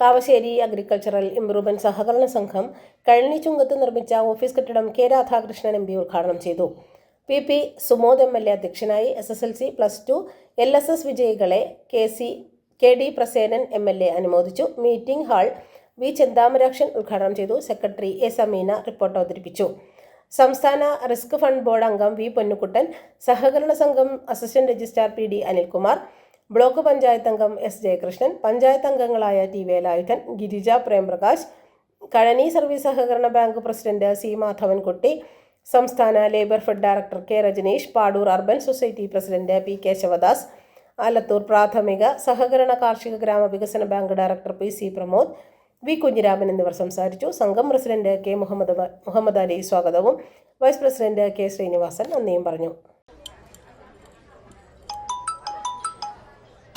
Kavassery agricultural improvement സഹകരണ സംഘം കഴനിച്ചുങ്കത്ത് നിർമ്മിച്ച ഓഫീസ് കെട്ടിടം കെ രാധാകൃഷ്ണൻ എം പി ഉദ്ഘാടനം ചെയ്തു. P P Sumod M L A അധ്യക്ഷനായി S S L C plus two L S S വിജയികളെ K C K D Prasenan M L A അനുമോദിച്ചു. Meeting hall V Chenthamarakshan ഉദ്ഘാടനം ചെയ്തു. സെക്രട്ടറി എ സമീന റിപ്പോർട്ട് അവതരിപ്പിച്ചു. സംസ്ഥാന risk fund board അംഗം V Ponnukuttan സഹകരണ സംഘം assistant registrar P D Anilkumar block panchayat അംഗം എസ് ജയകൃഷ്ണൻ പഞ്ചായത്ത് അംഗങ്ങളായ ടി വേലായുധൻ ഗിരിജ പ്രേംപ്രകാശ് കഴനി സർവീസ് സഹകരണ ബാങ്ക് പ്രസിഡന്റ് സി മാധവൻകുട്ടി സംസ്ഥാന labour fed director K Rajaneesh Padur urban society president P Keshavadas Alathur പ്രാഥമിക സഹകരണ കാർഷിക ഗ്രാമ വികസന bank director P C Pramod V Kunhiraman എന്നിവർ സംസാരിച്ചു. സംഘം പ്രസിഡന്റ് കെ മുഹമ്മദ് മുഹമ്മദ് അലി സ്വാഗതവും. വൈസ് പ്രസിഡന്റ് കെ ശ്രീനിവാസൻ നന്ദിയും പറഞ്ഞു.